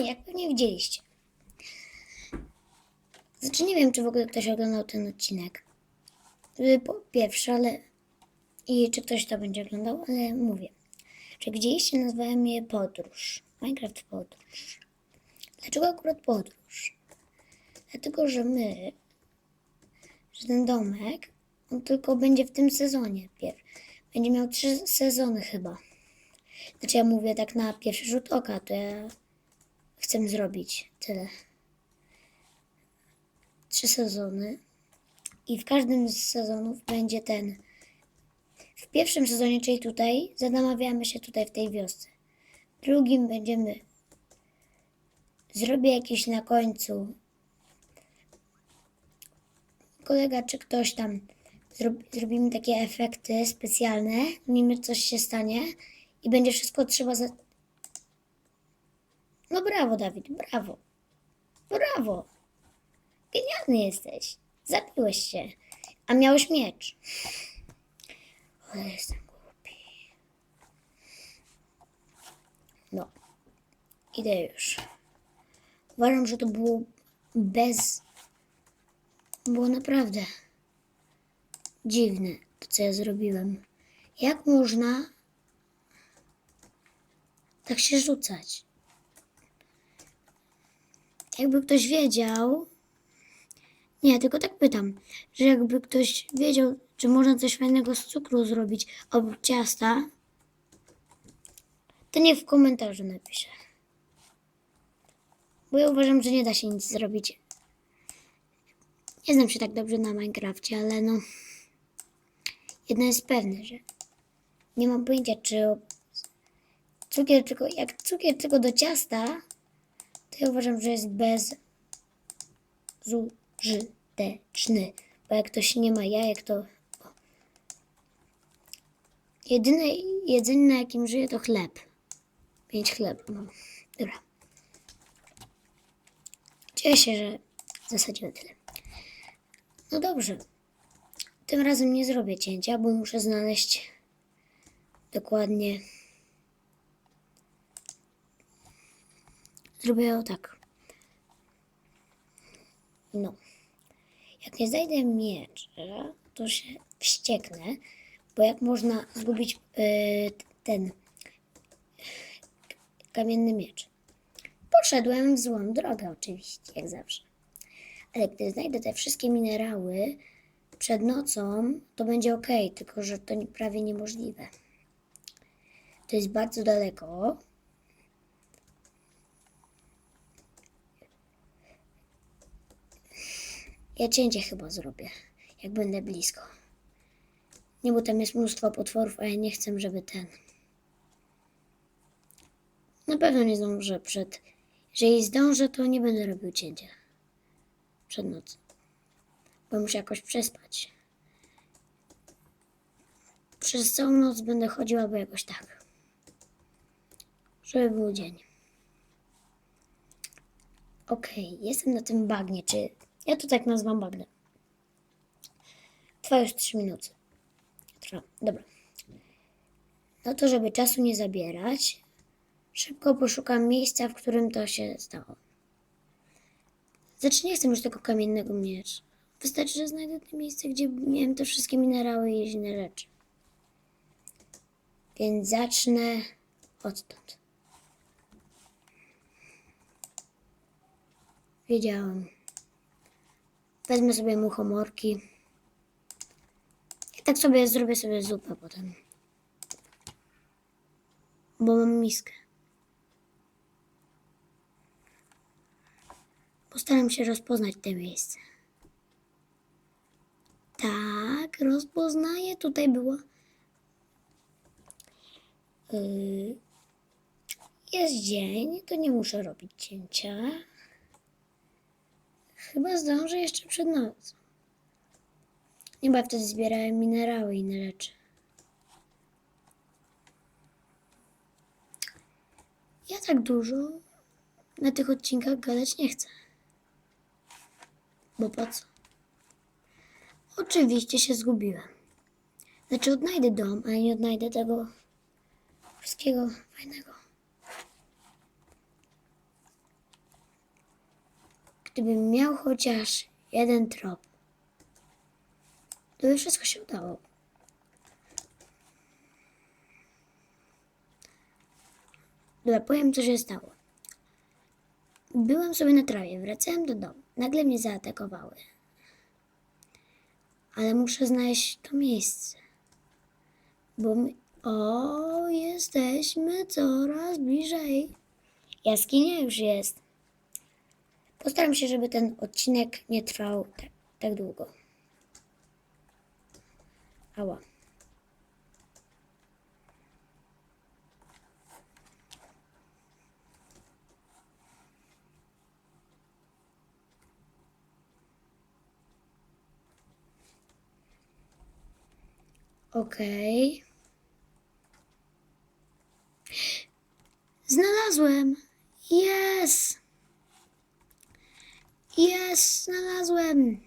nie, jak pewnie widzieliście. Znaczy nie wiem, czy w ogóle ktoś oglądał ten odcinek. Po pierwsze, ale... I czy ktoś to będzie oglądał, ale mówię. Czy widzieliście, nazwałem je Podróż. Minecraft Podróż. Dlaczego akurat Podróż? Dlatego, że my, że ten domek, on tylko będzie w tym sezonie. Będzie miał trzy sezony chyba. Znaczy ja mówię tak na pierwszy rzut oka, to ja chcę zrobić tyle. Trzy sezony. I w każdym z sezonów będzie ten. W pierwszym sezonie, czyli tutaj, zamawiamy się tutaj w tej wiosce. W drugim będziemy. Zrobię jakiś na końcu. Kolega czy ktoś tam zrobi, zrobimy takie efekty specjalne, nim coś się stanie i będzie wszystko trzeba za. No brawo, Dawid, brawo. Brawo. Genialny jesteś. Zabiłeś się. A miałeś miecz. Ale jestem głupi. No. Idę już. Uważam, że to było bez... Było naprawdę dziwne, to co ja zrobiłem. Jak można tak się rzucać? Jakby ktoś wiedział, nie, tylko tak pytam, że jakby ktoś wiedział, czy można coś fajnego z cukru zrobić oprócz ciasta, to niech w komentarzu napisze. Bo ja uważam, że nie da się nic zrobić. Nie znam się tak dobrze na Minecrafcie, ale no. Jedno jest pewne, że nie mam pojęcia, czy cukier tylko, jak cukier tylko do ciasta, ja uważam, że jest bez zużyteczny. Bo jak ktoś nie ma jajek, to. Jedyne jedzenie, na jakim żyję, to chleb. Pięć chleb. No. Dobra. Cieszę się, że w zasadzie tyle. No dobrze. Tym razem nie zrobię cięcia, bo muszę znaleźć dokładnie. Zrobię tak. No. Jak nie znajdę miecza, to się wścieknę, bo jak można zgubić yy, ten kamienny miecz? Poszedłem w złą drogę, oczywiście, jak zawsze. Ale gdy znajdę te wszystkie minerały przed nocą, to będzie ok, tylko że to prawie niemożliwe. To jest bardzo daleko. Ja cięcie chyba zrobię, jak będę blisko. Nie, bo tam jest mnóstwo potworów, a ja nie chcę, żeby ten. Na pewno nie zdążę przed. Jeżeli zdążę, to nie będę robił cięcia przed nocą. Bo muszę jakoś przespać. Przez całą noc będę chodził albo jakoś tak. Żeby był dzień. Okej, jestem na tym bagnie, czy... Ja to tak nazwam bagnem. Trwa już 3 minuty. Trwa, dobra. No to, żeby czasu nie zabierać, szybko poszukam miejsca, w którym to się stało. Znaczy nie chcę już tego kamiennego miecza. Wystarczy, że znajdę to miejsce, gdzie miałem te wszystkie minerały i inne rzeczy. Więc zacznę odtąd. Wiedziałam. Wezmę sobie muchomorki. I tak sobie zrobię sobie zupę potem. Bo mam miskę. Postaram się rozpoznać te miejsce. Tak, rozpoznaję. Tutaj było. Yy, jest dzień, to nie muszę robić cięcia. Chyba zdążę jeszcze przed nocą. Ja wtedy zbierałem minerały i inne rzeczy. Ja tak dużo na tych odcinkach gadać nie chcę. Bo po co? Oczywiście się zgubiłem. Znaczy odnajdę dom, ale nie odnajdę tego wszystkiego fajnego. Gdybym miał chociaż jeden trop, to by wszystko się udało. Dobra, powiem, co się stało. Byłem sobie na trawie, wracałem do domu. Nagle mnie zaatakowały. Ale muszę znaleźć to miejsce. Bo my... O, jesteśmy coraz bliżej. Jaskinia już jest. Postaram się, żeby ten odcinek nie trwał tak, tak długo. Ała. Okej. Znalazłem! Jest! Jest! Znalazłem!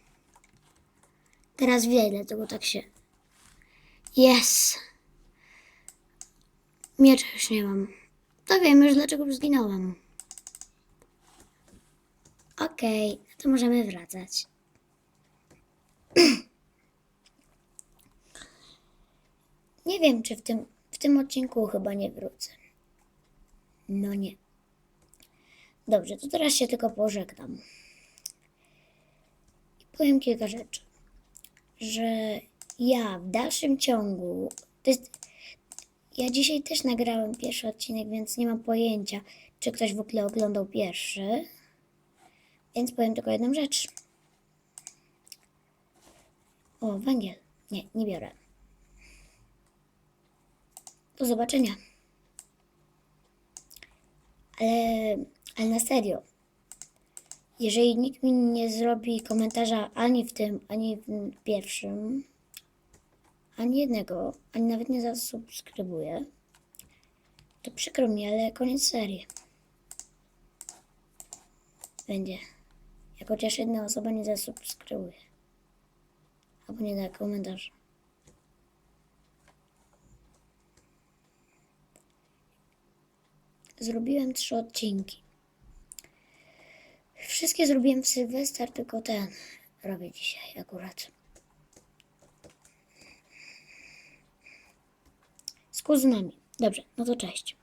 Teraz wiem, dlaczego tak się... Jest! Miecza już nie mam. To wiem już, dlaczego zginąłem. Okej, no to możemy wracać. Nie wiem, czy w tym, w tym odcinku chyba nie wrócę. No nie. Dobrze, to teraz się tylko pożegnam. Powiem kilka rzeczy. Że ja w dalszym ciągu. To jest, ja dzisiaj też nagrałem pierwszy odcinek, więc nie mam pojęcia, czy ktoś w ogóle oglądał pierwszy. Więc powiem tylko jedną rzecz. O, węgiel. Nie, nie biorę. Do zobaczenia. Ale, ale na serio. Jeżeli nikt mi nie zrobi komentarza ani w tym, ani w pierwszym, ani jednego, ani nawet nie zasubskrybuje, to przykro mi, ale koniec serii. Będzie. Jak chociaż jedna osoba nie zasubskrybuje. Albo nie da komentarza. Zrobiłem trzy odcinki. Wszystkie zrobiłem w Sylwester, tylko ten robię dzisiaj akurat. Z kuzynami. Dobrze, no to cześć.